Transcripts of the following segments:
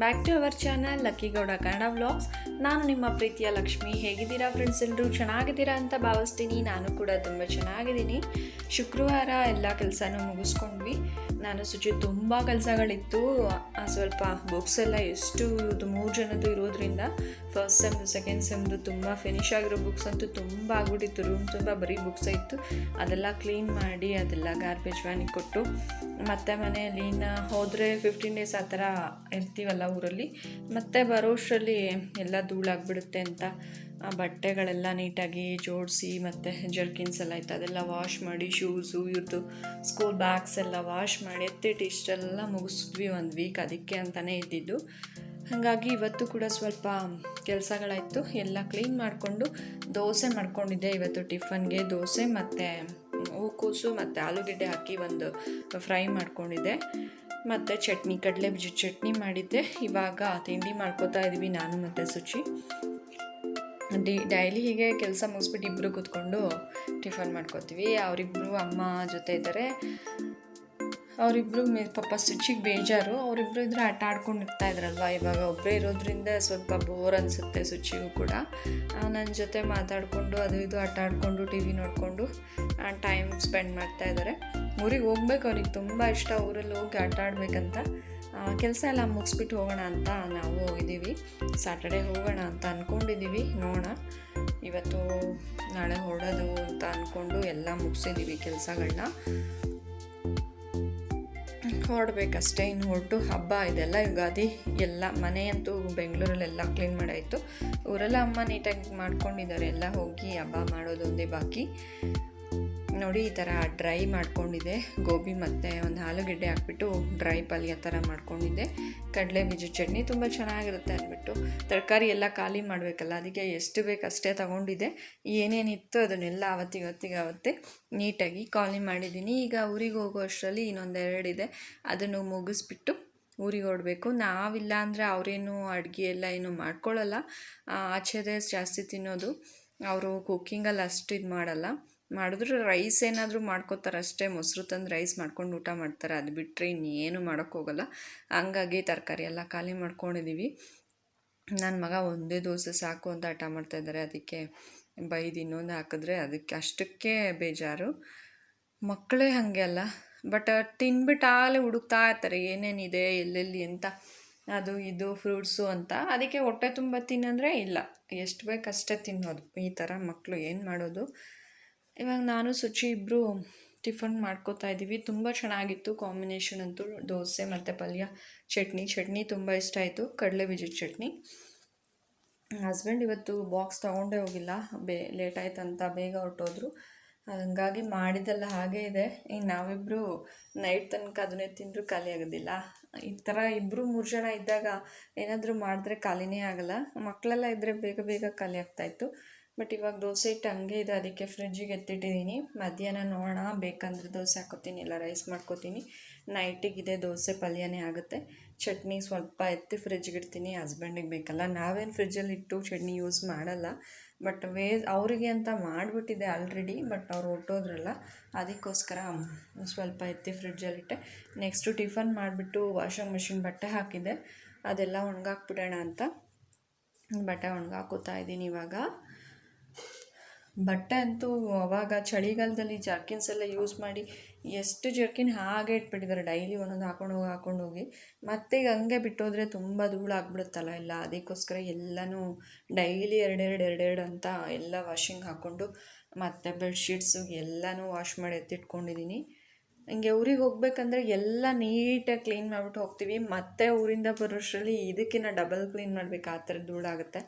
Back to our channel Lucky Gowda Kannada vlogs ನಾನು ನಿಮ್ಮ ಪ್ರೀತಿಯ ಲಕ್ಷ್ಮಿ. ಹೇಗಿದ್ದೀರಾ ಫ್ರೆಂಡ್ಸ್ ಎಲ್ಲರೂ ಚೆನ್ನಾಗಿದ್ದೀರಾ ಅಂತ ಭಾವಿಸ್ತೀನಿ. ನಾನು ಕೂಡ ತುಂಬ ಚೆನ್ನಾಗಿದ್ದೀನಿ. ಶುಕ್ರವಾರ ಎಲ್ಲ ಕೆಲಸನೂ ನಾನು ಸುಚಿ ತುಂಬ ಕೆಲಸಗಳಿತ್ತು. ಸ್ವಲ್ಪ ಬುಕ್ಸ್ ಎಲ್ಲ ಎಷ್ಟು ಮೂರು ಜನದ್ದು ಇರೋದ್ರಿಂದ ಫಸ್ಟ್ ಸೆಮ್ದು ಸೆಕೆಂಡ್ ಸೆಮ್ದು ತುಂಬ ಫಿನಿಶ್ ಆಗಿರೋ ಬುಕ್ಸ್ ಅಂತೂ ತುಂಬ ಆಗ್ಬಿಟ್ಟಿತ್ತು. ರೂಮ್ ತುಂಬ ಬರೀ ಬುಕ್ಸ್ ಇತ್ತು. ಅದೆಲ್ಲ ಕ್ಲೀನ್ ಮಾಡಿ, ಅದೆಲ್ಲ ಗಾರ್ಬೇಜ್ ವ್ಯಾನಿಗೆ ಕೊಟ್ಟು, ಮತ್ತೆ ಮನೆಯಲ್ಲಿ ಇನ್ನು ಹೋದರೆ ಫಿಫ್ಟೀನ್ ಡೇಸ್ ಆ ಥರ ಇರ್ತೀವಲ್ಲ ಊರಲ್ಲಿ, ಮತ್ತೆ ಬರೋಷ್ಟರಲ್ಲಿ ಎಲ್ಲ ಧೂಳಾಗ್ಬಿಡುತ್ತೆ ಅಂತ ಆ ಬಟ್ಟೆಗಳೆಲ್ಲ ನೀಟಾಗಿ ಜೋಡಿಸಿ ಮತ್ತು ಜರ್ಕಿನ್ಸ್ ಎಲ್ಲ ಇತ್ತು, ಅದೆಲ್ಲ ವಾಶ್ ಮಾಡಿ ಶೂಸು ಇವ್ರದ್ದು ಸ್ಕೂಲ್ ಬ್ಯಾಗ್ಸ್ ಎಲ್ಲ ವಾಶ್ ಮಾಡಿ, ಎತ್ತಿಟ್ಟು ಇಷ್ಟೆಲ್ಲ ಮುಗಿಸಿದ್ವಿ ಒಂದು ವೀಕ್ ಅದಕ್ಕೆ ಅಂತಲೇ ಇದ್ದಿದ್ದು. ಹಾಗಾಗಿ ಇವತ್ತು ಕೂಡ ಸ್ವಲ್ಪ ಕೆಲಸಗಳಾಯಿತು, ಎಲ್ಲ ಕ್ಲೀನ್ ಮಾಡಿಕೊಂಡು ದೋಸೆ ಮಾಡ್ಕೊಂಡಿದ್ದೆ ಇವತ್ತು ಟಿಫನ್ಗೆ ದೋಸೆ ಮತ್ತು ಹೂಕೋಸು ಮತ್ತು ಆಲೂಗೆಡ್ಡೆ ಹಾಕಿ ಒಂದು ಫ್ರೈ ಮಾಡ್ಕೊಂಡಿದ್ದೆ. ಮತ್ತು ಚಟ್ನಿ, ಕಡಲೆ ಬೀಜ ಚಟ್ನಿ ಮಾಡಿದ್ದೆ. ಇವಾಗ ತಿಂಡಿ ಮಾಡ್ಕೋತಾ ಇದ್ವಿ ನಾನು ಮತ್ತು ಸುಚಿ. ಡಿ ಡೈಲಿ ಹೀಗೆ ಕೆಲಸ ಮುಗಿಸ್ಬಿಟ್ಟು ಇಬ್ಬರು ಕೂತ್ಕೊಂಡು ಟಿಫನ್ ಮಾಡ್ಕೋತೀವಿ. ಅವರಿಬ್ಬರು ಅಮ್ಮ ಜೊತೆ ಇದ್ದಾರೆ. ಅವರಿಬ್ಬರು ಮೇ ಪಾಪ ಸ್ವಿಚ್ಚಿಗೆ ಬೇಜಾರು. ಅವರಿಬ್ಬರು ಇದ್ರೆ ಆಟ ಆಡ್ಕೊಂಡು ಇರ್ತಾ ಇದ್ರಲ್ವ? ಇವಾಗ ಒಬ್ಬರೇ ಇರೋದ್ರಿಂದ ಸ್ವಲ್ಪ ಬೋರ್ ಅನಿಸುತ್ತೆ ಸ್ವಿಚ್ಚಿಗೂ ಕೂಡ. ನನ್ನ ಜೊತೆ ಮಾತಾಡಿಕೊಂಡು ಅದು ಇದು ಆಟ ಆಡಿಕೊಂಡು, ಟಿ ವಿ ನೋಡಿಕೊಂಡು ಟೈಮ್ ಸ್ಪೆಂಡ್ ಮಾಡ್ತಾ ಇದ್ದಾರೆ ಊರಿಗೆ ಹೋಗ್ಬೇಕು ಅವ್ರಿಗೆ ತುಂಬ ಇಷ್ಟ. ಊರಲ್ಲಿ ಹೋಗಿ ಆಟ ಆಡ್ಬೇಕಂತ. ಕೆಲಸ ಎಲ್ಲ ಮುಗಿಸ್ಬಿಟ್ಟು ಹೋಗೋಣ ಅಂತ ನಾವು ಹೋಗಿದ್ದೀವಿ. ಸ್ಯಾಟರ್ಡೆ ಹೋಗೋಣ ಅಂತ ಅಂದ್ಕೊಂಡಿದ್ದೀವಿ ನೋಡೋಣ. ಇವತ್ತು ನಾಳೆ ಹೊರಡೋದು ಅಂತ ಅಂದ್ಕೊಂಡು ಎಲ್ಲ ಮುಗಿಸಿದ್ದೀವಿ ಕೆಲಸಗಳನ್ನ ಹೊರಡ್ಬೇಕಷ್ಟೇ ಇನ್ನು ಹೊರಟು ಹಬ್ಬ ಇದೆಲ್ಲ ಯುಗಾದಿ ಎಲ್ಲ, ಮನೆಯಂತೂ ಬೆಂಗಳೂರಲ್ಲೆಲ್ಲ ಕ್ಲೀನ್ ಮಾಡಾಯಿತು. ಊರೆಲ್ಲ ಅಮ್ಮ ನೀಟಾಗಿ ಮಾಡ್ಕೊಂಡಿದ್ದಾರೆ, ಎಲ್ಲ ಹೋಗಿ ಹಬ್ಬ ಮಾಡೋದೊಂದೇ ಬಾಕಿ. ನೋಡಿ, ಈ ಥರ ಡ್ರೈ ಮಾಡ್ಕೊಂಡಿದ್ದೆ ಗೋಬಿ ಮತ್ತು ಒಂದು ಆಲೂಗೆಡ್ಡೆ ಹಾಕ್ಬಿಟ್ಟು ಡ್ರೈ ಪಲ್ಯ ಥರ ಮಾಡ್ಕೊಂಡಿದ್ದೆ. ಕಡಲೆ ಬೀಜ ಚಟ್ನಿ ತುಂಬ ಚೆನ್ನಾಗಿರುತ್ತೆ ಅಂದ್ಬಿಟ್ಟು. ತರಕಾರಿ ಎಲ್ಲ ಖಾಲಿ ಮಾಡಬೇಕಲ್ಲ, ಅದಕ್ಕೆ ಎಷ್ಟು ಬೇಕು ಅಷ್ಟೇ ತೊಗೊಂಡಿದ್ದೆ. ಏನೇನಿತ್ತು ಅದನ್ನೆಲ್ಲ ಅವತ್ತಿಗೆ ಅವತ್ತಿಗೆ ಅವತ್ತೇ ನೀಟಾಗಿ ಖಾಲಿ ಮಾಡಿದ್ದೀನಿ. ಈಗ ಊರಿಗೆ ಹೋಗೋ ಅಷ್ಟರಲ್ಲಿ ಇನ್ನೊಂದೆರಡಿದೆ. ಅದನ್ನು ಮುಗಿಸ್ಬಿಟ್ಟು ಊರಿಗೆ ಹೊಡಬೇಕು ನಾವಿಲ್ಲ ಅಂದರೆ ಅವರೇನು ಅಡುಗೆ ಎಲ್ಲ ಏನು ಮಾಡ್ಕೊಳ್ಳಲ್ಲ ಆಚೆದೇ ಜಾಸ್ತಿ ತಿನ್ನೋದು. ಅವರು ಕುಕ್ಕಿಂಗಲ್ಲಿ ಅಷ್ಟು ಇದು ಮಾಡಲ್ಲ ಮಾಡಿದ್ರು ರೈಸ್ ಏನಾದರೂ ಮಾಡ್ಕೋತಾರೆ ಅಷ್ಟೇ. ಮೊಸರು ತಂದು ರೈಸ್ ಮಾಡ್ಕೊಂಡು ಊಟ ಮಾಡ್ತಾರೆ. ಅದು ಬಿಟ್ಟರೆ ಇನ್ನೇನು ಮಾಡೋಕ್ಕೋಗಲ್ಲ ಹಂಗಾಗಿ ತರಕಾರಿ ಎಲ್ಲ ಖಾಲಿ ಮಾಡ್ಕೊಂಡಿದ್ದೀವಿ ನನ್ನ ಮಗ ಒಂದೇ ದೋಸೆ ಸಾಕು ಅಂತ ಹಠ ಮಾಡ್ತಾ ಇದ್ದಾರೆ ಅದಕ್ಕೆ ಬೈದು ಇನ್ನೊಂದು ಹಾಕಿದ್ರೆ ಅದಕ್ಕೆ ಅಷ್ಟಕ್ಕೆ ಬೇಜಾರು. ಮಕ್ಕಳೇ ಹಾಗೆ ಅಲ್ಲ. ಬಟ್ ತಿನ್ಬಿಟ್ಟಾಗಲೇ ಹುಡುಕ್ತಾ ಇರ್ತಾರೆ. ಏನೇನಿದೆ ಎಲ್ಲೆಲ್ಲಿ ಅಂತ. ಅದು ಇದು ಫ್ರೂಟ್ಸು ಅಂತ. ಅದಕ್ಕೆ ಹೊಟ್ಟೆ ತುಂಬ ತಿನ್ನಂದ್ರೆ ಇಲ್ಲ. ಎಷ್ಟು ಬೇಕಷ್ಟೇ ತಿನ್ನೋದು. ಈ ಥರ ಮಕ್ಕಳು ಏನು ಮಾಡೋದು? ಇವಾಗ ನಾನು ಶುಚಿ ಇಬ್ಬರು ಟಿಫನ್ ಮಾಡ್ಕೋತಾ ಇದ್ದೀವಿ. ತುಂಬ ಚೆನ್ನಾಗಿತ್ತು ಕಾಂಬಿನೇಷನ್ ಅಂತೂ. ದೋಸೆ ಮತ್ತು ಪಲ್ಯ, ಚಟ್ನಿ. ಚಟ್ನಿ ತುಂಬ ಇಷ್ಟ ಆಯಿತು. ಕಡಲೆ ಬೀಜದ ಚಟ್ನಿ. ಹಸ್ಬೆಂಡ್ ಇವತ್ತು ಬಾಕ್ಸ್ ತೊಗೊಂಡೇ ಹೋಗಿಲ್ಲ. ಬೇ, ಲೇಟ್ ಆಯ್ತಂತ ಬೇಗ ಹೊರಟೋದ್ರು. ಹಂಗಾಗಿ ಮಾಡಿದ್ದೆಲ್ಲ ಹಾಗೇ ಇದೆ. ಈಗ ನಾವಿಬ್ಬರು ನೈಟ್ ತನಕ ಅದನ್ನೇ ತಿಂದರೂ ಖಾಲಿ ಆಗೋದಿಲ್ಲ. ಈ ಥರ ಇಬ್ಬರು ಮೂರು ಜನ ಇದ್ದಾಗ ಏನಾದರೂ ಮಾಡಿದ್ರೆ ಖಾಲಿನೇ ಆಗಲ್ಲ. ಮಕ್ಕಳೆಲ್ಲ ಇದ್ದರೆ ಬೇಗ ಬೇಗ ಖಾಲಿ ಆಗ್ತಾಯಿತ್ತು ಬಟ್ ಇವಾಗ ದೋಸೆ ಹಿಟ್ಟು ಹಂಗೆ ಇದೆ, ಅದಕ್ಕೆ ಫ್ರಿಜ್ಜಿಗೆ ಎತ್ತಿಟ್ಟಿದ್ದೀನಿ. ಮಧ್ಯಾಹ್ನ ನೋಡೋಣ, ಬೇಕಂದ್ರೆ ದೋಸೆ ಹಾಕೋತೀನಿ, ಇಲ್ಲ ರೈಸ್ ಮಾಡ್ಕೋತೀನಿ. ನೈಟಿಗೆ ಇದೆ ದೋಸೆ ಪಲ್ಯನೇ ಆಗುತ್ತೆ. ಚಟ್ನಿ ಸ್ವಲ್ಪ ಎತ್ತಿ ಫ್ರಿಜ್ಗೆ ಇಡ್ತೀನಿ ಹಸ್ಬೆಂಡಿಗೆ ಬೇಕಲ್ಲ. ನಾವೇನು ಫ್ರಿಜ್ಜಲ್ಲಿ ಇಟ್ಟು ಚಟ್ನಿ ಯೂಸ್ ಮಾಡಲ್ಲ. ಬಟ್ ವೇ, ಅವರಿಗೆ ಅಂತ ಮಾಡಿಬಿಟ್ಟಿದೆ ಆಲ್ರೆಡಿ ಬಟ್ ಅವ್ರು ಹೊಟ್ಟೋದ್ರಲ್ಲ ಅದಕ್ಕೋಸ್ಕರ ಸ್ವಲ್ಪ ಎತ್ತಿ ಫ್ರಿಡ್ಜಲ್ಲಿಟ್ಟೆ ನೆಕ್ಸ್ಟು ಟಿಫನ್ ಮಾಡಿಬಿಟ್ಟು ವಾಷಿಂಗ್ ಮಿಷಿನ್ ಬಟ್ಟೆ ಹಾಕಿದೆ ಅದೆಲ್ಲ ಒಣಗಾಕ್ಬಿಡೋಣ ಅಂತ. ಬಟ್ಟೆ ಒಣಗಾಕೋತಾ ಇದ್ದೀನಿ ಇವಾಗ. ಬಟ್ಟೆ ಅಂತೂ ಅವಾಗ ಚಳಿಗಾಲದಲ್ಲಿ ಜರ್ಕಿನ್ಸ್ ಎಲ್ಲ ಯೂಸ್ ಮಾಡಿ ಎಷ್ಟು ಜರ್ಕಿನ್ ಹಾಗೆ ಇಟ್ಬಿಟ್ಟಿದ್ದಾರೆ. ಡೈಲಿ ಒಂದೊಂದು ಹಾಕೊಂಡು ಹೋಗಿ ಹಾಕೊಂಡು ಹೋಗಿ. ಮತ್ತೆ ಈಗ ಹಂಗೆ ಬಿಟ್ಟೋದ್ರೆ ತುಂಬ ಧೂಳು ಆಗ್ಬಿಡುತ್ತಲ್ಲ ಎಲ್ಲ. ಅದಕ್ಕೋಸ್ಕರ ಎಲ್ಲನೂ ಡೈಲಿ ಎರಡೆರಡು ಎರಡೆರಡು ಅಂತ ಎಲ್ಲ ವಾಷಿಂಗ್ ಹಾಕ್ಕೊಂಡು ಮತ್ತು ಬೆಡ್ಶೀಟ್ಸು ಎಲ್ಲನೂ ವಾಶ್ ಮಾಡಿ ಎತ್ತಿಟ್ಕೊಂಡಿದ್ದೀನಿ ಹಿಂಗೆ ಊರಿಗೆ ಹೋಗ್ಬೇಕಂದ್ರೆ ಎಲ್ಲ ನೀಟಾಗಿ ಕ್ಲೀನ್ ಮಾಡಿಬಿಟ್ಟು ಹೋಗ್ತೀವಿ. ಮತ್ತೆ ಊರಿಂದ ಬರೋಷ್ಟರಲ್ಲಿ ಇದಕ್ಕಿಂತ ಡಬಲ್ ಕ್ಲೀನ್ ಮಾಡಬೇಕು. ಆ ಥರ ಧೂಳಾಗುತ್ತೆ.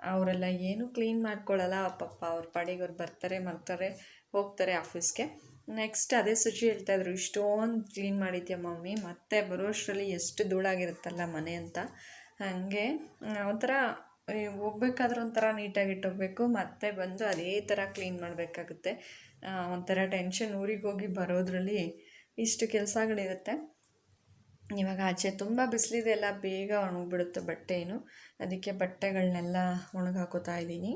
ಅವರೆಲ್ಲ ಏನು ಕ್ಲೀನ್ ಮಾಡ್ಕೊಳ್ಳಲ್ಲ ಪಾಪ ಅವ್ರ ಪಾಡಿಗೆ ಅವ್ರು ಬರ್ತಾರೆ ಮರ್ತಾರೆ ಹೋಗ್ತಾರೆ ಆಫೀಸ್ಗೆ. ನೆಕ್ಸ್ಟ್ ಅದೇ ಸುಚಿ ಹೇಳ್ತಾಯಿದ್ರು ಇಷ್ಟೊಂದು ಕ್ಲೀನ್ ಮಾಡಿದ್ಯಾ ಮಮ್ಮಿ? ಮತ್ತೆ ಬರೋಷ್ಟರಲ್ಲಿ ಎಷ್ಟು ಧೂಳಾಗಿರುತ್ತಲ್ಲ ಮನೆ ಅಂತ. ಹಾಗೆ ಒಂಥರ ಹೋಗ್ಬೇಕಾದ್ರೆ ಒಂಥರ ನೀಟಾಗಿ ಇಟ್ಟೋಗ್ಬೇಕು. ಮತ್ತೆ ಬಂದು ಅದೇ ಥರ ಕ್ಲೀನ್ ಮಾಡಬೇಕಾಗುತ್ತೆ. ಒಂಥರ ಟೆನ್ಷನ್ ಊರಿಗೆ ಹೋಗಿ ಬರೋದ್ರಲ್ಲಿ ಇಷ್ಟು ಕೆಲಸಗಳಿರುತ್ತೆ. ಇವಾಗ ಆಚೆ ತುಂಬ ಬಿಸಿಲಿದೆ ಎಲ್ಲ ಬೇಗ ಒಣಗಿಬಿಡುತ್ತೆ ಬಟ್ಟೆ ಏನು ಅದಕ್ಕೆ ಬಟ್ಟೆಗಳನ್ನೆಲ್ಲ ಒಣಗಾಕೋತಾ ಇದ್ದೀನಿ.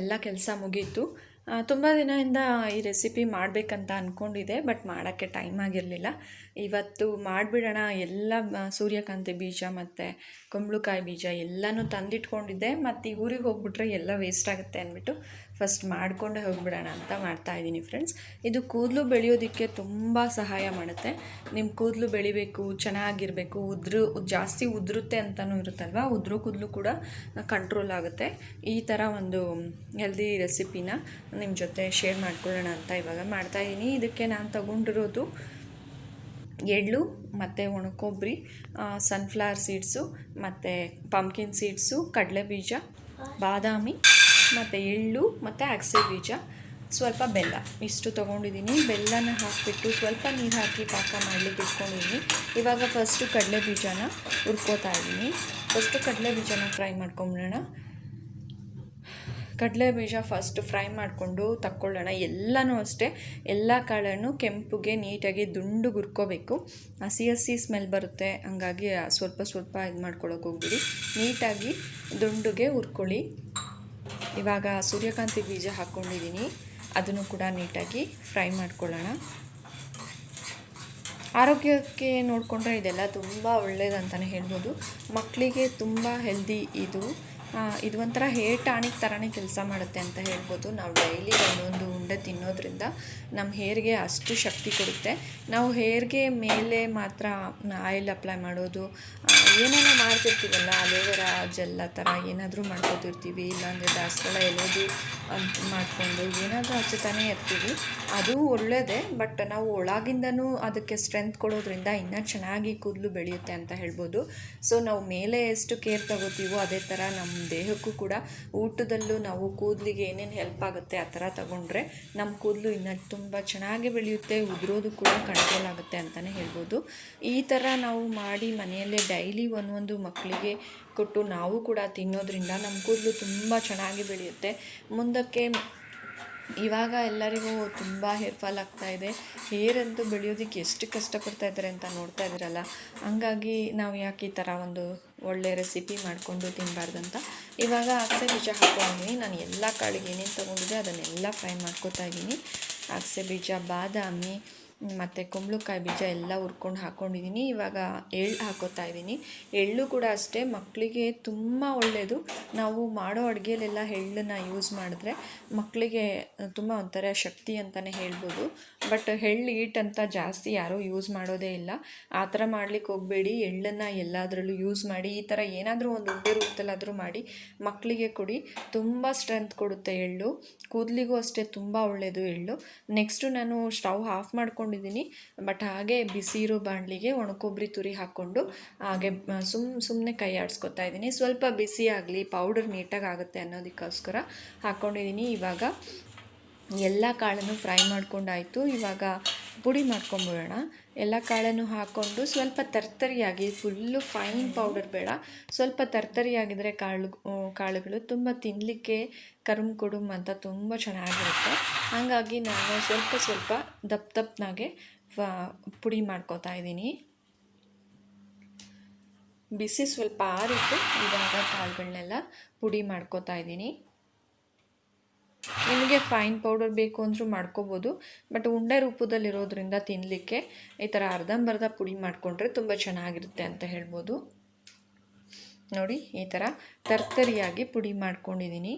ಎಲ್ಲ ಕೆಲಸ ಮುಗೀತು. ತುಂಬ ದಿನದಿಂದ ಈ ರೆಸಿಪಿ ಮಾಡಬೇಕಂತ ಅಂದ್ಕೊಂಡಿದ್ದೆ ಬಟ್ ಮಾಡೋಕ್ಕೆ ಟೈಮ್ ಆಗಿರಲಿಲ್ಲ. ಇವತ್ತು ಮಾಡಿಬಿಡೋಣ, ಎಲ್ಲ ಸೂರ್ಯಕಾಂತಿ ಬೀಜ ಮತ್ತು ಕುಂಬಳಕಾಯಿ ಬೀಜ ಎಲ್ಲನೂ ತಂದಿಟ್ಕೊಂಡಿದ್ದೆ. ಮತ್ತು ಈ ಊರಿಗೆ ಹೋಗ್ಬಿಟ್ರೆ ಎಲ್ಲ ವೇಸ್ಟ್ ಆಗುತ್ತೆ ಅಂದ್ಬಿಟ್ಟು ಫಸ್ಟ್ ಮಾಡಿಕೊಂಡೇ ಹೋಗಿಬಿಡೋಣ ಅಂತ ಮಾಡ್ತಾ ಇದ್ದೀನಿ ಫ್ರೆಂಡ್ಸ್. ಇದು ಕೂದಲು ಬೆಳೆಯೋದಕ್ಕೆ ತುಂಬ ಸಹಾಯ ಮಾಡುತ್ತೆ. ನಿಮ್ಮ ಕೂದಲು ಬೆಳಿಬೇಕು, ಚೆನ್ನಾಗಿರಬೇಕು, ಉದ್ರು, ಜಾಸ್ತಿ ಉದುರುತ್ತೆ ಅಂತಲೂ ಇರುತ್ತಲ್ವ? ಉದ್ರು ಕೂದಲು ಕೂಡ ಕಂಟ್ರೋಲ್ ಆಗುತ್ತೆ. ಈ ಥರ ಒಂದು ಹೆಲ್ದಿ ರೆಸಿಪಿನ ನಿಮ್ಮ ಜೊತೆ ಶೇರ್ ಮಾಡ್ಕೊಳ್ಳೋಣ ಅಂತ ಇವಾಗ ಮಾಡ್ತಾಯಿದ್ದೀನಿ ಇದಕ್ಕೆ ನಾನು ತಗೊಂಡಿರೋದು ಎಳ್ಳು, ಮತ್ತು ಒಣಕೊಬ್ಬರಿ ಸನ್ಫ್ಲವರ್ ಸೀಡ್ಸು ಮತ್ತು ಪಂಪ್ಕಿನ್ ಸೀಡ್ಸು ಕಡಲೆ ಬೀಜ ಬಾದಾಮಿ ಮತ್ತು ಎಳ್ಳು ಮತ್ತು ಅಗಸೆ ಬೀಜ. ಸ್ವಲ್ಪ ಬೆಲ್ಲ. ಇಷ್ಟು ತೊಗೊಂಡಿದ್ದೀನಿ. ಬೆಲ್ಲನ ಹಾಕಿಬಿಟ್ಟು ಸ್ವಲ್ಪ ನೀರು ಹಾಕಿ ಪಾಕ ಮಾಡಲಿಕ್ಕೆ ಇಟ್ಕೊಂಡಿದ್ದೀನಿ. ಇವಾಗ ಫಸ್ಟು ಕಡಲೆ ಬೀಜನ ಹುರ್ಕೋತಾ ಇದ್ದೀನಿ. ಫಸ್ಟು ಕಡಲೆ ಬೀಜನ ಫ್ರೈ ಮಾಡ್ಕೊಂಬಿಡೋಣ. ಕಡಲೆ ಬೀಜ ಫಸ್ಟ್ ಫ್ರೈ ಮಾಡಿಕೊಂಡು ತಕ್ಕೊಳ್ಳೋಣ. ಎಲ್ಲನೂ ಅಷ್ಟೇ. ಎಲ್ಲ ಕಾಳನ್ನು ಕೆಂಪುಗೆ ನೀಟಾಗಿ ದುಂಡು ಗುರ್ಕೋಬೇಕು ಹಸಿ ಹಸಿ ಸ್ಮೆಲ್ ಬರುತ್ತೆ. ಹಂಗಾಗಿ ಸ್ವಲ್ಪ ಸ್ವಲ್ಪ ಇದು ಮಾಡ್ಕೊಳ್ಳೋಕೆ ಹೋಗ್ಬಿಡಿ. ನೀಟಾಗಿ ದುಂಡುಗೆ ಹುರ್ಕೊಳ್ಳಿ. ಇವಾಗ ಸೂರ್ಯಕಾಂತಿ ಬೀಜ ಹಾಕ್ಕೊಂಡಿದ್ದೀನಿ. ಅದನ್ನು ಕೂಡ ನೀಟಾಗಿ ಫ್ರೈ ಮಾಡ್ಕೊಳ್ಳೋಣ. ಆರೋಗ್ಯಕ್ಕೆ ನೋಡಿಕೊಂಡ್ರೆ ಇದೆಲ್ಲ ತುಂಬ ಒಳ್ಳೇದಂತಲೇ ಹೇಳ್ಬೋದು. ಮಕ್ಕಳಿಗೆ ತುಂಬ ಹೆಲ್ದಿ ಇದು. ಇದು ಒಂಥರ ಹೇರ್ ಟಾನಿಕ್ ಥರನೇ ಕೆಲಸ ಮಾಡುತ್ತೆ ಅಂತ ಹೇಳ್ಬೋದು. ನಾವು ಡೈಲಿ ಒಂದೊಂದು ಉಂಡೆ ತಿನ್ನೋದ್ರಿಂದ ನಮ್ಮ ಹೇರ್ಗೆ ಅಷ್ಟು ಶಕ್ತಿ ಕೊಡುತ್ತೆ. ನಾವು ಹೇರ್ಗೆ ಮೇಲೆ ಮಾತ್ರ ಆಯಿಲ್ ಅಪ್ಲೈ ಮಾಡೋದು ಏನೇನೋ ಮಾಡ್ತಿರ್ತೀವಲ್ಲ ಅಲೋವೆರಾ ಜೆಲ್ ಥರ ಏನಾದರೂ ಮಾಡ್ಕೊತಿರ್ತೀವಿ, ಇಲ್ಲಾಂದರೆ ದಾಸವಾಳ ಎಲ್ಲೋದು ಅಂತ ಮಾಡಿಕೊಂಡು ಏನಾದರೂ ಹಚ್ಚುತ್ತಾನೆ ಇರ್ತೀವಿ. ಅದು ಒಳ್ಳೆಯದೇ ಬಟ್ ನಾವು ಒಳಗಿಂದನೂ ಅದಕ್ಕೆ ಸ್ಟ್ರೆಂತ್ ಕೊಡೋದ್ರಿಂದ ಇನ್ನೂ ಚೆನ್ನಾಗಿ ಕೂದಲು ಬೆಳೆಯುತ್ತೆ ಅಂತ ಹೇಳ್ಬೋದು. ಸೊ ನಾವು ಮೇಲೆ ಎಷ್ಟು ಕೇರ್ ತಗೋತೀವೋ ಅದೇ ಥರ ನಮ್ಮ ದೇಹಕ್ಕೂ ಕೂಡ ಊಟದಲ್ಲೂ ನಾವು ಕೂದಲಿಗೆ ಏನೇನು ಹೆಲ್ಪ್ ಆಗುತ್ತೆ ಆ ಥರ ತಗೊಂಡ್ರೆ ನಮ್ಮ ಕೂದಲು ಇನ್ನೂ ತುಂಬ ಚೆನ್ನಾಗಿ ಬೆಳೆಯುತ್ತೆ, ಉದುರೋದು ಕೂಡ ಕಂಟ್ರೋಲ್ ಆಗುತ್ತೆ ಅಂತಲೇ ಹೇಳ್ಬೋದು. ಈ ಥರ ನಾವು ಮಾಡಿ ಮನೆಯಲ್ಲೇ ಡೈಲಿ ಒಂದೊಂದು ಮಕ್ಕಳಿಗೆ ಕೊಟ್ಟು ನಾವು ಕೂಡ ತಿನ್ನೋದ್ರಿಂದ ನಮ್ಮ ಕೂದಲು ತುಂಬ ಚೆನ್ನಾಗಿ ಬೆಳೆಯುತ್ತೆ. ಮುಂದಕ್ಕೆ ಇವಾಗ ಎಲ್ಲರಿಗೂ ತುಂಬ ಹೇರ್ ಫಾಲ್ ಆಗ್ತಾ ಇದೆ. ಹೇರ್ ಅಂತೂ ಬೆಳೆಯೋದಕ್ಕೆ ಎಷ್ಟು ಕಷ್ಟಪಡ್ತಾ ಇದ್ದಾರೆ ಅಂತ ನೋಡ್ತಾ ಇದ್ದೀರಲ್ಲ? ಹಂಗಾಗಿ ನಾವು ಯಾಕೆ ಈ ಥರ ಒಂದು ಒಳ್ಳೆ ರೆಸಿಪಿ ಮಾಡಿಕೊಂಡು ತಿನ್ನಬಾರ್ದಂತ ಇವಾಗ ಅಗಸೆ ಬೀಜ ಹಾಕ್ಕೊಂಡಿದ್ದೀನಿ ನಾನು ಎಲ್ಲ ಕಾಳಿಗೆ ಏನೇನು ತೊಗೊಂಡಿದ್ದೆ ಅದನ್ನೆಲ್ಲ ಫ್ರೈ ಮಾಡ್ಕೊತಾ ಇದ್ದೀನಿ. ಅಗಸೆ ಬೀಜ, ಬಾದಾಮಿ ಮತ್ತು ಕುಂಬಳಕಾಯಿ ಬೀಜ ಎಲ್ಲ ಹುರ್ಕೊಂಡು ಹಾಕ್ಕೊಂಡಿದ್ದೀನಿ ಇವಾಗ ಎಳ್ಳು ಹಾಕೋತಾ ಇದ್ದೀನಿ. ಎಳ್ಳು ಕೂಡ ಅಷ್ಟೇ ಮಕ್ಕಳಿಗೆ ತುಂಬ ಒಳ್ಳೆಯದು ನಾವು ಮಾಡೋ ಅಡುಗೆಯಲ್ಲೆಲ್ಲ ಎಳ್ಳನ್ನು ಯೂಸ್ ಮಾಡಿದ್ರೆ ಮಕ್ಕಳಿಗೆ ತುಂಬ ಒಂಥರ ಶಕ್ತಿ ಅಂತಲೇ ಹೇಳ್ಬೋದು. ಬಟ್ ಎಳ್ಳು, ಈಟ್ ಅಂತ ಜಾಸ್ತಿ ಯಾರೂ ಯೂಸ್ ಮಾಡೋದೇ ಇಲ್ಲ. ಆ ಥರ ಮಾಡ್ಲಿಕ್ಕೆ ಹೋಗಬೇಡಿ. ಎಳ್ಳನ್ನು ಎಲ್ಲದರಲ್ಲೂ ಯೂಸ್ ಮಾಡಿ, ಈ ಥರ ಏನಾದರೂ ಒಂದು ಉಂಡೆ ರೂಪದಲ್ಲಾದರೂ ಮಾಡಿ ಮಕ್ಕಳಿಗೆ ಕೊಡಿ. ತುಂಬ ಸ್ಟ್ರೆಂತ್ ಕೊಡುತ್ತೆ ಎಳ್ಳು. ಕೂದಲಿಗೂ ಅಷ್ಟೇ ತುಂಬ ಒಳ್ಳೆಯದು ಎಳ್ಳು. ನೆಕ್ಸ್ಟು ನಾನು ಸ್ಟವ್ ಆಫ್ ಮಾಡ್ಕೊಂಡಿದ್ದೀನಿ. ಬಟ್ ಹಾಗೆ ಬಿಸಿ ಇರೋ ಬಾಣಲಿಗೆ ಒಣಕೊಬ್ಬರಿ ತುರಿ ಹಾಕ್ಕೊಂಡು ಹಾಗೆ ಸುಮ್ ಸುಮ್ಮನೆ ಕೈ ಆಡಿಸ್ಕೊತಾ ಇದ್ದೀನಿ. ಸ್ವಲ್ಪ ಬಿಸಿ ಆಗಲಿ, ಪೌಡರ್ ನೀಟಾಗಿ ಆಗುತ್ತೆ ಅನ್ನೋದಕ್ಕೋಸ್ಕರ ಹಾಕ್ಕೊಂಡಿದ್ದೀನಿ ಇವಾಗ ಎಲ್ಲ ಕಾಳನ್ನು ಫ್ರೈ ಮಾಡ್ಕೊಂಡಾಯಿತು. ಇವಾಗ ಪುಡಿ ಮಾಡ್ಕೊಂಬಿಡೋಣ. ಎಲ್ಲ ಕಾಳನ್ನು ಹಾಕ್ಕೊಂಡು ಸ್ವಲ್ಪ ತರ್ತರಿಯಾಗಿ, ಫುಲ್ಲು ಫೈನ್ ಪೌಡರ್ ಬೇಡ. ಸ್ವಲ್ಪ ತರ್ತರಿಯಾಗಿದ್ದರೆ ಕಾಳು, ಕಾಳುಗಳು ತುಂಬ ತಿನ್ನಲಿಕ್ಕೆ ಕರುಮ್ ಕುಡುಮ್ ಅಂತ ತುಂಬ ಚೆನ್ನಾಗಿರುತ್ತೆ. ಹಾಗಾಗಿ ನಾನು ಸ್ವಲ್ಪ ಸ್ವಲ್ಪ ದಪ್ಪ ದಪ್ಪನಾಗೆ ಪುಡಿ ಮಾಡ್ಕೋತಾ ಇದ್ದೀನಿ. ಬಿಸಿ ಸ್ವಲ್ಪ ಆರಿತ್ತು ಇವಾಗ ಕಾಳುಗಳನ್ನೆಲ್ಲ ಪುಡಿ ಮಾಡ್ಕೋತಾ ಇದ್ದೀನಿ. ನಿಮಗೆ ಫೈನ್ ಪೌಡರ್ ಬೇಕು ಅಂದರೂ ಮಾಡ್ಕೋಬೋದು, ಬಟ್ ಉಂಡೆ ರೂಪದಲ್ಲಿರೋದ್ರಿಂದ ತಿನ್ನಲಿಕ್ಕೆ ಈ ಥರ ಅರ್ಧಂಬರ್ಧ ಪುಡಿ ಮಾಡಿಕೊಂಡ್ರೆ ತುಂಬ ಚೆನ್ನಾಗಿರುತ್ತೆ ಅಂತ ಹೇಳ್ಬೋದು. ನೋಡಿ, ಈ ಥರ ತರ್ತರಿಯಾಗಿ ಪುಡಿ ಮಾಡ್ಕೊಂಡಿದ್ದೀನಿ.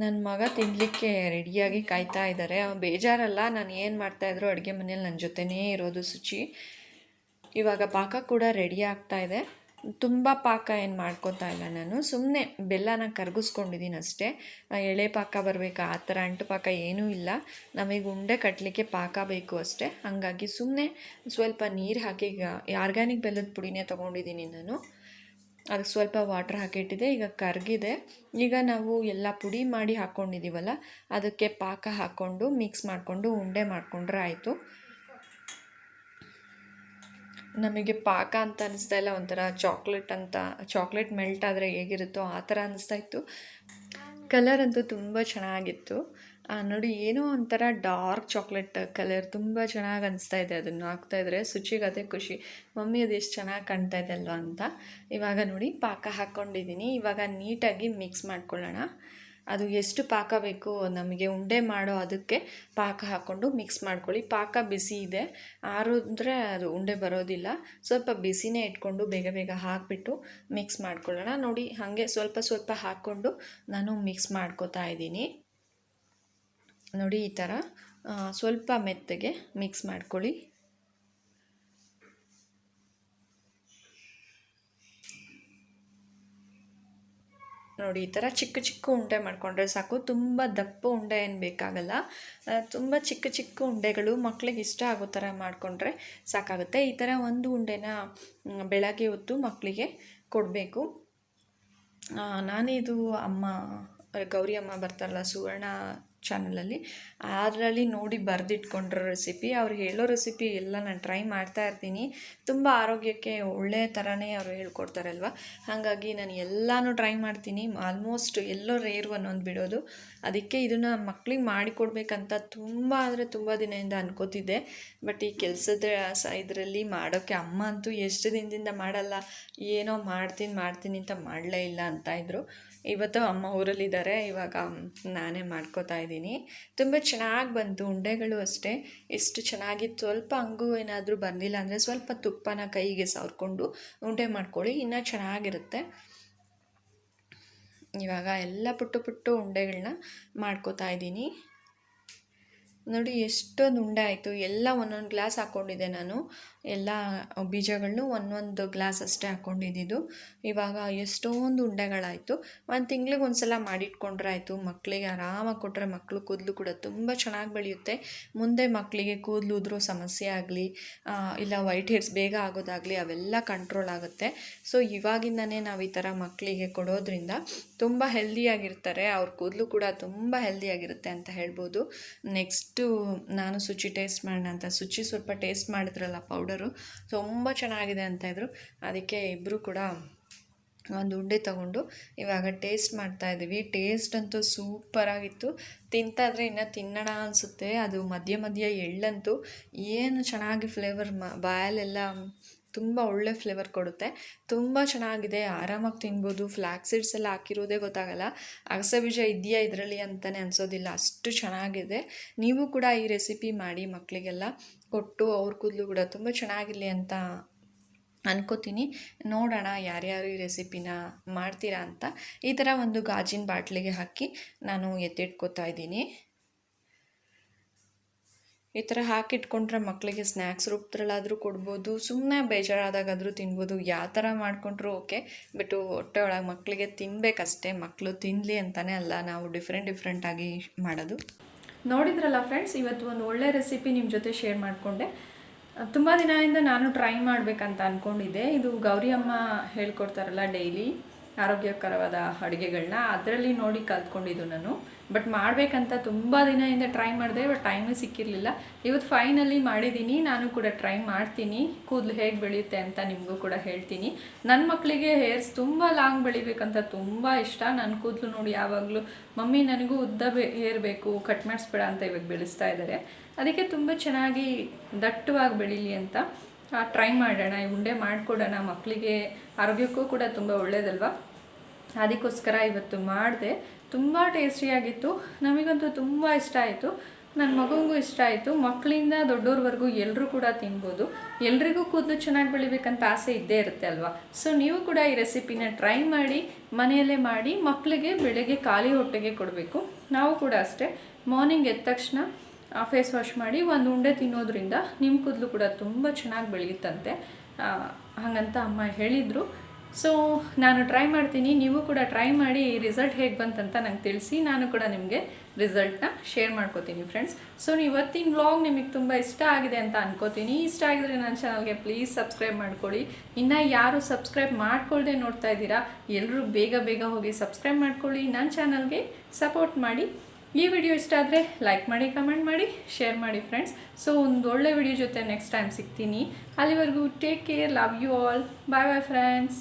ನನ್ನ ಮಗ ತಿನ್ನಲಿಕ್ಕೆ ರೆಡಿಯಾಗಿ ಕಾಯ್ತಾ ಇದ್ದಾರೆ ಅವ್ನು ಬೇಜಾರಲ್ಲ, ನಾನು ಏನು ಮಾಡ್ತಾಯಿದ್ರು ಅಡುಗೆ ಮನೇಲಿ ನನ್ನ ಜೊತೆನೇ ಇರೋದು ಶುಚಿ ಇವಾಗ ಪಾಕ ಕೂಡ ರೆಡಿ ಆಗ್ತಾ ಇದೆ. ತುಂಬ ಪಾಕ ಏನು ಮಾಡ್ಕೊತಾ ಇಲ್ಲ ನಾನು. ಸುಮ್ಮನೆ ಬೆಲ್ಲನ ಕರಗಿಸ್ಕೊಂಡಿದ್ದೀನಿ ಅಷ್ಟೇ. ಎಳೆ ಪಾಕ ಬರಬೇಕು? ಆ ಥರ ಅಂಟು ಪಾಕ ಏನೂ ಇಲ್ಲ. ನಮಗೆ ಉಂಡೆ ಕಟ್ಟಲಿಕ್ಕೆ ಪಾಕ ಬೇಕು ಅಷ್ಟೇ. ಹಾಗಾಗಿ ಸುಮ್ಮನೆ ಸ್ವಲ್ಪ ನೀರು ಹಾಕಿ ಆರ್ಗ್ಯಾನಿಕ್ ಬೆಲ್ಲದ ಪುಡಿನೇ ತೊಗೊಂಡಿದ್ದೀನಿ ನಾನು. ಅದಕ್ಕೆ ಸ್ವಲ್ಪ ವಾಟ್ರ್ ಹಾಕಿಟ್ಟಿದೆ, ಈಗ ಕರಗಿದೆ. ಈಗ ನಾವು ಎಲ್ಲ ಪುಡಿ ಮಾಡಿ ಹಾಕ್ಕೊಂಡಿದ್ದೀವಲ್ಲ ಅದಕ್ಕೆ ಪಾಕ ಹಾಕ್ಕೊಂಡು ಮಿಕ್ಸ್ ಮಾಡಿಕೊಂಡು ಉಂಡೆ ಮಾಡಿಕೊಂಡ್ರೆ ಆಯಿತು. ನಮಗೆ ಪಾಕ ಅಂತ ಅನಿಸ್ತಾ ಇಲ್ಲ, ಒಂಥರ ಚಾಕ್ಲೇಟ್ ಅಂತ ಚಾಕ್ಲೇಟ್ ಮೆಲ್ಟ್ ಆದರೆ ಹೇಗಿರುತ್ತೋ ಆ ಥರ ಅನ್ನಿಸ್ತಾ ಇತ್ತು. ಕಲರ್ ಅಂತೂ ತುಂಬ ಚೆನ್ನಾಗಿತ್ತು. ನೋಡಿ, ಏನೋ ಒಂಥರ ಡಾರ್ಕ್ ಚಾಕ್ಲೇಟ್ ಕಲರ್ ತುಂಬ ಚೆನ್ನಾಗಿ ಅನಿಸ್ತಾ ಇದೆ. ಅದನ್ನು ಹಾಕ್ತಾಯಿದ್ರೆ ಶುಚಿಗೆ ಅದೇ ಖುಷಿ. ಮಮ್ಮಿ, ಅದು ಎಷ್ಟು ಚೆನ್ನಾಗಿ ಕಾಣ್ತಾ ಇದೆ ಅಲ್ವಾ ಅಂತ. ಇವಾಗ ನೋಡಿ, ಪಾಕ ಹಾಕ್ಕೊಂಡಿದ್ದೀನಿ ಇವಾಗ ನೀಟಾಗಿ ಮಿಕ್ಸ್ ಮಾಡ್ಕೊಳ್ಳೋಣ. ಅದು ಎಷ್ಟು ಪಾಕ ಬೇಕು, ನಮಗೆ ಉಂಡೆ ಮಾಡೋ ಅದಕ್ಕೆ ಪಾಕ ಹಾಕ್ಕೊಂಡು ಮಿಕ್ಸ್ ಮಾಡ್ಕೊಳ್ಳಿ. ಪಾಕ ಬಿಸಿ ಇದೆ. ಆರಿದ್ರೆ ಅದು ಉಂಡೆ ಬರೋದಿಲ್ಲ. ಸ್ವಲ್ಪ ಬಿಸಿನೇ ಇಟ್ಕೊಂಡು ಬೇಗ ಬೇಗ ಹಾಕಿಬಿಟ್ಟು ಮಿಕ್ಸ್ ಮಾಡ್ಕೊಳ್ಳೋಣ. ನೋಡಿ, ಹಾಗೆ ಸ್ವಲ್ಪ ಸ್ವಲ್ಪ ಹಾಕ್ಕೊಂಡು ನಾನು ಮಿಕ್ಸ್ ಮಾಡ್ಕೋತಾ ಇದ್ದೀನಿ. ನೋಡಿ ಈ ಥರ ಸ್ವಲ್ಪ ಮೆತ್ತಗೆ ಮಿಕ್ಸ್ ಮಾಡ್ಕೊಳ್ಳಿ. ನೋಡಿ ಈ ಥರ ಚಿಕ್ಕ ಚಿಕ್ಕ ಉಂಡೆ ಮಾಡಿಕೊಂಡ್ರೆ ಸಾಕು. ತುಂಬ ದಪ್ಪ ಉಂಡೆ ಏನು ಬೇಕಾಗಲ್ಲ. ತುಂಬ ಚಿಕ್ಕ ಚಿಕ್ಕ ಉಂಡೆಗಳು ಮಕ್ಕಳಿಗೆ ಇಷ್ಟ ಆಗೋ ಥರ ಮಾಡಿಕೊಂಡ್ರೆ ಸಾಕಾಗುತ್ತೆ. ಈ ಥರ ಒಂದು ಉಂಡೆನ ಬೆಳಗ್ಗೆ ಹೊತ್ತು ಮಕ್ಕಳಿಗೆ ಕೊಡಬೇಕು. ನಾನಿದು ಅಮ್ಮ ಗೌರಿ ಅಮ್ಮ ಬರ್ತಾರಲ್ಲ, ಸುವರ್ಣ ಚಾನಲಲ್ಲಿ. ಅದರಲ್ಲಿ ನೋಡಿ ಬರೆದಿಟ್ಕೊಂಡಿರೋ ರೆಸಿಪಿ ಅವ್ರು ಹೇಳೋ ರೆಸಿಪಿ ಎಲ್ಲ ನಾನು ಟ್ರೈ ಮಾಡ್ತಾ ಇರ್ತೀನಿ. ತುಂಬ ಆರೋಗ್ಯಕ್ಕೆ ಒಳ್ಳೆಯ ಥರನೇ ಅವರು ಹೇಳ್ಕೊಡ್ತಾರಲ್ವ? ಹಾಗಾಗಿ ನಾನು ಎಲ್ಲನೂ ಟ್ರೈ ಮಾಡ್ತೀನಿ. ಆಲ್ಮೋಸ್ಟ್ ಎಲ್ಲೋ ರೇರು ಅನ್ನೋದು ಬಿಡೋದು. ಅದಕ್ಕೆ ಇದನ್ನು ಮಕ್ಳಿಗೆ ಮಾಡಿಕೊಡ್ಬೇಕಂತ ತುಂಬ ಅಂದರೆ ತುಂಬ ದಿನದಿಂದ ಅನ್ಕೋತಿದ್ದೆ. ಬಟ್ ಈ ಕೆಲಸದ ಇದರಲ್ಲಿ ಮಾಡೋಕ್ಕೆ ಅಮ್ಮ ಅಂತೂ ಎಷ್ಟು ದಿನದಿಂದ ಮಾಡಲ್ಲ. ಏನೋ ಮಾಡ್ತೀನಿ ಮಾಡ್ತೀನಿ ಅಂತ ಮಾಡಲೇ ಇಲ್ಲ ಅಂತ ಇದ್ದರು ಇವತ್ತು ಅಮ್ಮ ಊರಲ್ಲಿದ್ದಾರೆ, ಇವಾಗ ನಾನೇ ಮಾಡ್ಕೋತಾ ಇದ್ದೀನಿ. ತುಂಬ ಚೆನ್ನಾಗಿ ಬಂತು, ಉಂಡೆಗಳು ಅಷ್ಟೇ. ಎಷ್ಟು ಚೆನ್ನಾಗಿತ್ತು, ಸ್ವಲ್ಪ ಹಂಗೂ ಏನಾದರೂ ಬಂದಿಲ್ಲ ಅಂದರೆ ಸ್ವಲ್ಪ ತುಪ್ಪನ ಕೈಗೆ ಸವರ್ಕೊಂಡು ಉಂಡೆ ಮಾಡ್ಕೊಳ್ಳಿ, ಇನ್ನೂ ಚೆನ್ನಾಗಿರುತ್ತೆ. ಇವಾಗ ಎಲ್ಲ ಪುಟ್ಟು ಪುಟ್ಟು ಉಂಡೆಗಳನ್ನ ಮಾಡ್ಕೋತಾ ಇದ್ದೀನಿ. ನೋಡಿ, ಎಷ್ಟೊಂದು ಉಂಡೆ ಆಯಿತು. ಎಲ್ಲ ಒಂದೊಂದು ಗ್ಲಾಸ್ ಹಾಕ್ಕೊಂಡಿದ್ದೆ ನಾನು. ಎಲ್ಲ ಬೀಜಗಳನ್ನು ಒಂದೊಂದು ಗ್ಲಾಸ್ ಅಷ್ಟೇ ಹಾಕ್ಕೊಂಡಿದ್ದಿದ್ದು ಇವಾಗ ಎಷ್ಟೊಂದು ಉಂಡೆಗಳಾಯಿತು. ಒಂದು ತಿಂಗ್ಳಿಗೆ ಒಂದು ಸಲ ಮಾಡಿಟ್ಕೊಂಡ್ರೆ ಆಯಿತು ಮಕ್ಕಳಿಗೆ ಆರಾಮಾಗಿ ಕೊಟ್ಟರೆ ಮಕ್ಕಳು ಕೂದಲು ಕೂಡ ತುಂಬ ಚೆನ್ನಾಗಿ ಬೆಳೆಯುತ್ತೆ. ಮುಂದೆ ಮಕ್ಕಳಿಗೆ ಕೂದಲು ಉದುರೋ ಸಮಸ್ಯೆ ಆಗಲಿ ಇಲ್ಲ ವೈಟ್ ಹೇರ್ಸ್ ಬೇಗ ಆಗೋದಾಗಲಿ ಅವೆಲ್ಲ ಕಂಟ್ರೋಲ್ ಆಗುತ್ತೆ. ಸೊ, ಇವಾಗಿಂದನೇ ನಾವು ಈ ಥರ ಮಕ್ಕಳಿಗೆ ಕೊಡೋದ್ರಿಂದ ತುಂಬ ಹೆಲ್ದಿಯಾಗಿರ್ತಾರೆ. ಅವ್ರ ಕೂದಲು ಕೂಡ ತುಂಬ ಹೆಲ್ದಿಯಾಗಿರುತ್ತೆ ಅಂತ ಹೇಳ್ಬೋದು. ನೆಕ್ಸ್ಟು ನಾನು ಶುಚಿ ಟೇಸ್ಟ್ ಮಾಡೋಣ ಅಂತ. ಶುಚಿ ಸ್ವಲ್ಪ ಟೇಸ್ಟ್ ಮಾಡಿದ್ರಲ್ಲ ಪೌಡರ್ ತುಂಬ ಚೆನ್ನಾಗಿದೆ ಅಂತ ಇದ್ರು. ಅದಕ್ಕೆ ಇಬ್ಬರು ಕೂಡ ಒಂದು ಉಂಡೆ ತಗೊಂಡು ಇವಾಗ ಟೇಸ್ಟ್ ಮಾಡ್ತಾ ಇದ್ದೀವಿ. ಟೇಸ್ಟ್ ಅಂತೂ ಸೂಪರಾಗಿತ್ತು. ತಿಂತಾದರೆ ಇನ್ನು ತಿನ್ನೋಣ ಅನಿಸುತ್ತೆ. ಅದು ಮಧ್ಯ ಮಧ್ಯ ಎಳ್ಳಂತೂ ಏನು ಚೆನ್ನಾಗಿ ಫ್ಲೇವರ್ ಮ, ಬಾಯಲೆಲ್ಲ ತುಂಬ ಒಳ್ಳೆ ಫ್ಲೇವರ್ ಕೊಡುತ್ತೆ. ತುಂಬ ಚೆನ್ನಾಗಿದೆ. ಆರಾಮಾಗಿ ತಿನ್ಬೋದು. ಫ್ಲ್ಯಾಕ್ ಸೀಡ್ಸ್ ಎಲ್ಲ ಹಾಕಿರೋದೇ ಗೊತ್ತಾಗಲ್ಲ. ಅಗಸೆ ಬೀಜ ಇದೆಯಾ ಇದರಲ್ಲಿ ಅಂತಲೇ ಅನಿಸೋದಿಲ್ಲ. ಅಷ್ಟು ಚೆನ್ನಾಗಿದೆ. ನೀವು ಕೂಡ ಈ ರೆಸಿಪಿ ಮಾಡಿ ಮಕ್ಕಳಿಗೆಲ್ಲ. ಕೊಟ್ಟು ಅವ್ರ ಕೂದಲು ಕೂಡ ತುಂಬ ಚೆನ್ನಾಗಿರಲಿ ಅಂತ ಅನ್ಕೋತೀನಿ. ನೋಡೋಣ ಯಾರ್ಯಾರು ಈ ರೆಸಿಪಿನ ಮಾಡ್ತೀರಾ ಅಂತ. ಈ ಥರ ಒಂದು ಗಾಜಿನ ಬಾಟ್ಲಿಗೆ ಹಾಕಿ ನಾನು ಎತ್ತಿಟ್ಕೋತಾ ಇದ್ದೀನಿ. ಈ ಥರ ಹಾಕಿಟ್ಕೊಂಡ್ರೆ ಮಕ್ಕಳಿಗೆ ಸ್ನ್ಯಾಕ್ಸ್ ರೂಪದಲ್ಲಾದರೂ ಕೊಡ್ಬೋದು. ಸುಮ್ಮನೆ ಬೇಜಾರಾದಾಗಾದರೂ ತಿನ್ಬೋದು. ಯಾವ ಥರ ಮಾಡಿಕೊಂಡ್ರೂ ಓಕೆ. ಬಟ್ ಹೊಟ್ಟೆ ಒಳಗೆ ಮಕ್ಕಳಿಗೆ ತಿನ್ಬೇಕಷ್ಟೇ. ಮಕ್ಕಳು ತಿನ್ನಲಿ ಅಂತಲೇ ಅಲ್ಲ. ನಾವು ಡಿಫ್ರೆಂಟ್ ಡಿಫ್ರೆಂಟಾಗಿ ಮಾಡೋದು. ನೋಡಿದ್ರಲ್ಲ ಫ್ರೆಂಡ್ಸ್ ಇವತ್ತು ಒಂದು ಒಳ್ಳೆ ರೆಸಿಪಿ ನಿಮ್ಮ ಜೊತೆ ಶೇರ್ ಮಾಡಿಕೊಂಡೆ. ತುಂಬ ದಿನದಿಂದ ನಾನು ಟ್ರೈ ಮಾಡಬೇಕಂತ ಅಂದ್ಕೊಂಡಿದ್ದೆ ಇದು ಗೌರಿ ಅಮ್ಮ ಹೇಳ್ಕೊಡ್ತಾರಲ್ಲ ಡೈಲಿ ಆರೋಗ್ಯಕರವಾದ ಅಡುಗೆಗಳನ್ನ ಅದರಲ್ಲಿ ನೋಡಿ ಕಲ್ತ್ಕೊಂಡಿದ್ದು ನಾನು. ಬಟ್ ಮಾಡಬೇಕಂತ ತುಂಬ ದಿನದಿಂದ ಟ್ರೈ ಮಾಡಿದೆ ಬಟ್ ಟೈಮು ಸಿಕ್ಕಿರಲಿಲ್ಲ. ಇವತ್ತು ಫೈನಲಿ ಮಾಡಿದ್ದೀನಿ ನಾನು ಕೂಡ ಟ್ರೈ ಮಾಡ್ತೀನಿ. ಕೂದಲು ಹೇಗೆ ಬೆಳೆಯುತ್ತೆ ಅಂತ ನಿಮಗೂ ಕೂಡ ಹೇಳ್ತೀನಿ. ನನ್ನ ಮಕ್ಕಳಿಗೆ ಹೇರ್ಸ್ ತುಂಬ ಲಾಂಗ್ ಬೆಳಿಬೇಕಂತ ತುಂಬ ಇಷ್ಟ. ನನ್ನ ಕೂದಲು ನೋಡಿ ಯಾವಾಗಲೂ, ಮಮ್ಮಿ, ನನಗೂ ಉದ್ದ ಹೇರ್ ಬೇಕು ಕಟ್ ಮಾಡಿಸ್ಬೇಡ ಅಂತ ಇವಾಗ ಬೆಳೆಸ್ತಾ ಇದ್ದಾರೆ ಅದಕ್ಕೆ ತುಂಬ ಚೆನ್ನಾಗಿ ದಟ್ಟವಾಗಿ ಬೆಳೀಲಿ ಅಂತ. ಟ್ರೈ ಮಾಡೋಣ, ಈ ಉಂಡೆ ಮಾಡಿಕೊಡೋಣ ಮಕ್ಕಳಿಗೆ ಆರೋಗ್ಯಕ್ಕೂ ಕೂಡ ತುಂಬ ಒಳ್ಳೆಯದಲ್ವಾ ಅದಕ್ಕೋಸ್ಕರ ಇವತ್ತು ಮಾಡಿದೆ. ತುಂಬ ಟೇಸ್ಟಿಯಾಗಿತ್ತು. ನಮಗಂತೂ ತುಂಬ ಇಷ್ಟ ಆಯಿತು. ನನ್ನ ಮಗನಿಗೂ ಇಷ್ಟ ಆಯಿತು. ಮಕ್ಕಳಿಂದ ದೊಡ್ಡೋರ್ವರೆಗೂ ಎಲ್ಲರೂ ಕೂಡ ತಿನ್ಬೋದು. ಎಲ್ರಿಗೂ ಕೂದಲು ಚೆನ್ನಾಗಿ ಬೆಳಿಬೇಕಂತ ಆಸೆ ಇದ್ದೇ ಇರುತ್ತೆ ಅಲ್ವಾ? ಸೊ ನೀವು ಕೂಡ ಈ ರೆಸಿಪಿನ ಟ್ರೈ ಮಾಡಿ, ಮನೆಯಲ್ಲೇ ಮಾಡಿ ಮಕ್ಕಳಿಗೆ ಬೆಳಗ್ಗೆ ಖಾಲಿ ಹೊಟ್ಟೆಗೆ ಕೊಡಬೇಕು. ನಾವು ಕೂಡ ಅಷ್ಟೇ. ಮಾರ್ನಿಂಗ್ ಎದ್ದ ತಕ್ಷಣ ಫೇಸ್ ವಾಶ್ ಮಾಡಿ ಒಂದು ಉಂಡೆ ತಿನ್ನೋದ್ರಿಂದ ನಿಮ್ಮ ಕೂದಲು ಕೂಡ ತುಂಬ ಚೆನ್ನಾಗಿ ಬೆಳೆಯುತ್ತಂತೆ ಹಾಗಂತ ಅಮ್ಮ ಹೇಳಿದರು. ಸೊ ನಾನು ಟ್ರೈ ಮಾಡ್ತೀನಿ. ನೀವು ಕೂಡ ಟ್ರೈ ಮಾಡಿ ರಿಸಲ್ಟ್ ಹೇಗೆ ಬಂತಂತ ನಂಗೆ ತಿಳಿಸಿ. ನಾನು ಕೂಡ ನಿಮಗೆ ರಿಸಲ್ಟ್ನ ಶೇರ್ ಮಾಡ್ಕೋತೀನಿ ಫ್ರೆಂಡ್ಸ್ ಸೊ ಇವತ್ತಿನ ವ್ಲಾಗ್ ನಿಮಗೆ ತುಂಬ ಇಷ್ಟ ಆಗಿದೆ ಅಂತ ಅನ್ಕೋತೀನಿ. ಇಷ್ಟ ಆಗಿದ್ರೆ ನನ್ನ ಚಾನಲ್ಗೆ ಪ್ಲೀಸ್ ಸಬ್ಸ್ಕ್ರೈಬ್ ಮಾಡ್ಕೊಳ್ಳಿ. ಇನ್ನು ಯಾರು ಸಬ್ಸ್ಕ್ರೈಬ್ ಮಾಡ್ಕೊಳ್ಳದೆ ನೋಡ್ತಾ ಇದ್ದೀರಾ ಎಲ್ಲರೂ ಬೇಗ ಬೇಗ ಹೋಗಿ ಸಬ್ಸ್ಕ್ರೈಬ್ ಮಾಡ್ಕೊಳ್ಳಿ. ನನ್ನ ಚಾನಲ್ಗೆ ಸಪೋರ್ಟ್ ಮಾಡಿ. ಈ ವಿಡಿಯೋ ಇಷ್ಟ ಆದರೆ ಲೈಕ್ ಮಾಡಿ ಕಮೆಂಟ್ ಮಾಡಿ ಶೇರ್ ಮಾಡಿ ಫ್ರೆಂಡ್ಸ್ ಸೊ ಒಂದು ಒಳ್ಳೆ ವಿಡಿಯೋ ಜೊತೆ ನೆಕ್ಸ್ಟ್ ಟೈಮ್ ಸಿಗ್ತೀನಿ. ಅಲ್ಲಿವರೆಗೂ take care love you all bye bye friends